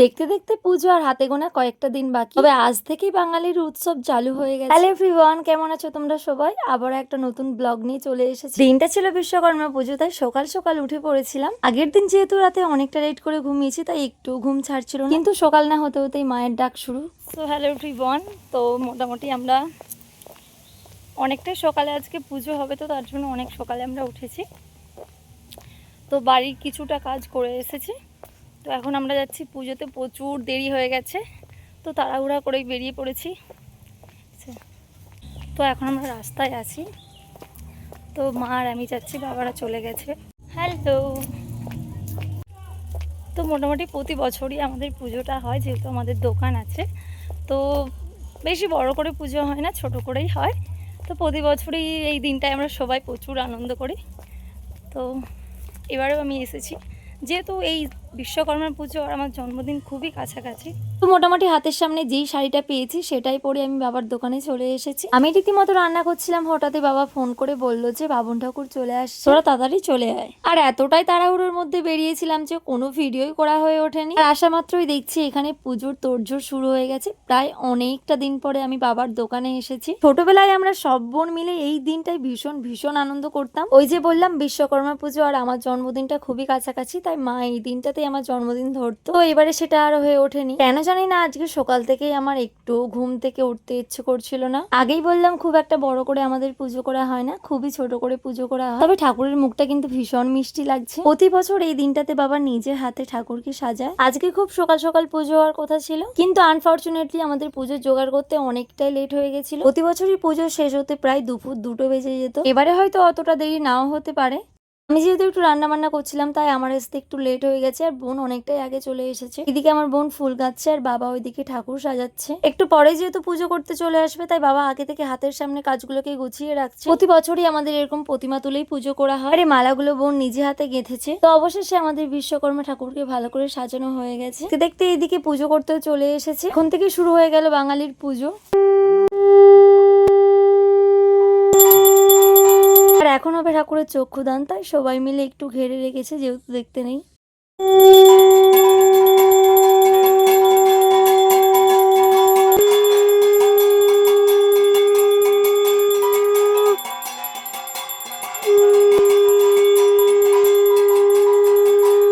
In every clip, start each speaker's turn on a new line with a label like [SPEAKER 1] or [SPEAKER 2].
[SPEAKER 1] দেখতে দেখতে পুজো আর হাতে গোনা কয়েকটা দিন বাকি। তবে আজ থেকেই বাঙালির উৎসব চালু হয়ে গেছে। হ্যালো এভরিওয়ান কেমন আছো তোমরা সবাই? আবার একটা নতুন ব্লগ নিয়ে চলে এসেছি। দিনটা ছিল বিশ্বকর্মা পুজো তাই সকাল সকাল উঠে পড়েছিলাম। আগের দিন যেহেতু রাতে অনেকটা লেট করে ঘুমিয়েছি তাই একটু ঘুম ছাড়ছিল না। কিন্তু সকাল না হতে হতেই মায়ের ডাক শুরু। তো হ্যালো এভরিওয়ান তো মোটামুটি আমরা অনেকটাই সকালে আজকে পুজো হবে তো তার জন্য অনেক সকালে আমরা উঠেছি। তো বাড়ির কিছুটা কাজ করে এসেছি। তো এখন আমরা যাচ্ছি পুজোতে, প্রচুর দেরি হয়ে গেছে। তো তাড়াহুড়া করেই বেরিয়ে পড়েছি। তো এখন আমরা রাস্তায় আছি। তো মা আর আমি যাচ্ছি, বাবারা চলে গেছে। হ্যালো তো মোটামুটি প্রতি বছরই আমাদের পুজোটা হয়, যেহেতু আমাদের দোকান আছে। তো বেশি বড় করে পুজো হয় না, ছোট করেই হয়। তো প্রতি বছরই এই দিনটায় আমরা সবাই প্রচুর আনন্দ করি। তো এবারেও আমি এসেছি। যেহেতু এই বিশ্বকর্মা পুজো আর আমার জন্মদিন খুবই কাছাকাছি। তো মোটামুটি হাতের সামনে যেই শাড়িটা পেয়েছি সেটাই পরে আমি বাবার দোকানে চলে এসেছি। আমি রীতিমতো রান্না করছিলাম হঠাৎই বাবা ফোন করে বলল যে বাবন ঠাকুর চলে আসছে। তোরা তাড়াতাড়ি চলে আয়। আর এতটাই তাড়াহুড়োর মধ্যে বেরিয়েছিলাম যে কোনো ভিডিওই করা হয়ে ওঠেনি। আর আসা মাত্রই দেখছি এখানে পুজোর তোড়জোড় শুরু হয়ে গেছে। প্রায় অনেকটা দিন পরে আমি বাবার দোকানে এসেছি। ছোটবেলায় আমরা সব বোন মিলে এই দিনটাই ভীষণ ভীষণ আনন্দ করতাম। ওই যে বললাম বিশ্বকর্মা পুজো আর আমার জন্মদিনটা খুবই কাছাকাছি তাই মা এই দিনটাতেই আমার জন্মদিন ধরতো। এবারে সেটা আর হয়ে ওঠেনি। কেন জানি না, আজকে সকাল থেকেই আমার একটু ঘুম থেকে উঠতে ইচ্ছে করছিল না। আগেই বললাম, খুব একটা বড় করে আমাদের পুজো করা হয় না, খুবই ছোট করে পুজো করা হয়। তবে ঠাকুরের মুখটা কিন্তু ভীষণ মিষ্টি লাগছে। প্রতি বছর এই দিনটাতে বাবা নিজের হাতে ঠাকুরকে সাজায়। আজকে খুব সকাল সকাল পুজো হওয়ার কথা ছিল। কিন্তু আনফর্চুনেটলি আমাদের পুজো জোগাড় করতে অনেকটাই লেট হয়ে গেছিল। প্রতি বছরই পুজো শেষ হতে প্রায় দুপুর দুটো বেজে যেত। এবারে হয়তো অতটা দেরি নাও হতে পারে। আমি যেহেতু একটু রান্না বান্না করছিলাম, তাই আমার আসতে একটু লেট হয়ে গেছে আর বোন অনেকটাই আগে চলে এসেছে। এদিকে আমার বোন ফুল গাচ্ছে আর বাবা ওইদিকে ঠাকুর সাজাচ্ছে। একটু পরে যেহেতু পুজো করতে চলে আসবে, তাই বাবা আগে থেকে হাতের সামনে কাজগুলোকে গুছিয়ে রাখছে। প্রতি বছরই আমাদের এরকম প্রতিমা তুলেই পুজো করা হয়। আর এই মালাগুলো বোন নিজে হাতে গেঁথেছে। তো অবশেষে আমাদের বিশ্বকর্মা ঠাকুরকে ভালো করে সাজানো হয়ে গেছে। দেখতে এইদিকে পুজো করতেও চলে এসেছে। এখন থেকে শুরু হয়ে গেল বাঙালির পুজো। এখন হবে ঠাকুরের চক্ষুদান তাই সবাই মিলে একটু ঘেরে রেখেছে যেহেতু দেখতে নেই।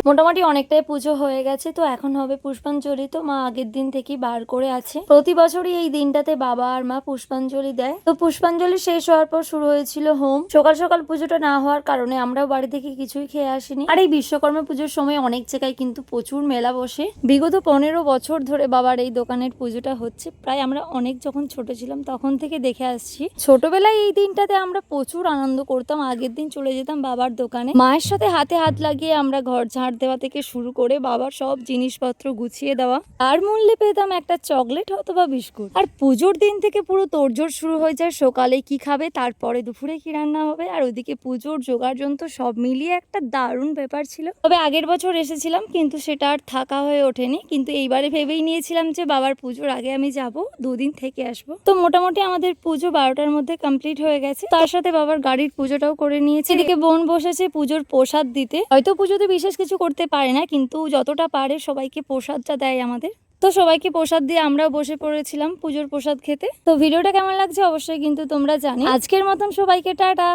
[SPEAKER 1] মোটামুটি অনেকটাই পুজো হয়ে গেছে, তো এখন হবে পুষ্পাঞ্জলি, তো মা আগের দিন থেকেই বার করে আছে। প্রতি বছরই এই দিনটাতে বাবা আর মা পুষ্পাঞ্জলি দেয়। তো পুষ্পাঞ্জলি শেষ হওয়ার পর শুরু হয়েছিল হোম। সকাল সকাল পুজোটা না হওয়ার কারণে আমরাও বাড়ি থেকে কিছুই খেয়ে আসিনি। আর এই বিশ্বকর্মা পুজোর সময় অনেক জায়গায় কিন্তু প্রচুর মেলা বসে। বিগত পনেরো বছর ধরে বাবার এই দোকানের পুজোটা হচ্ছে। প্রায় আমরা অনেক যখন ছোট ছিলাম তখন থেকে দেখে আসছি। ছোটবেলায় এই দিনটাতে আমরা প্রচুর আনন্দ করতাম। আগের দিন চলে যেতাম বাবার দোকানে। মায়ের সাথে হাতে হাত লাগিয়ে আমরা ঘর ঝাড় দেওয়া থেকে শুরু করে বাবার সব জিনিসপত্র গুছিয়ে দেওয়া। তার মূল্যে পেতাম একটা চকলেট অথবা বিস্কুট। আর পুজোর দিন থেকে পুরো তোড়জোড় শুরু হয়ে যায়, সকালে কি খাবে, তারপরে দুপুরে কি রান্না হবে, আর ওইদিকে পুজোর জোগাড় যন্ত্র সব মিলিয়ে একটা দারুণ ব্যাপার ছিল। তবে আগের বছর এসেছিলাম, কিন্তু সেটা আর থাকা হয়ে ওঠেনি। কিন্তু এইবারে ভেবেই নিয়েছিলাম যে বাবার পুজোর আগে আমি যাব, দুদিন থেকে আসব। তো মোটামুটি আমাদের পুজো বারোটার মধ্যে কমপ্লিট হয়ে গেছে। তার সাথে বাবার গাড়ির পুজোটাও করে নিয়েছি। এদিকে বোন বসেছে পুজোর প্রসাদ দিতে। হয়তো পুজোতে বিশেষ কিছু করতে পারে না, কিন্তু যতটা পারে সবাইকে প্রসাদটা দেয় আমাদের। তো সবাইকে প্রসাদ দিয়ে আমরাও বসে পড়েছিলাম পুজোর প্রসাদ খেতে। তো ভিডিওটা কেমন লাগছে অবশ্যই কিন্তু তোমরা জানি। আজকের মতন সবাইকে টাটা।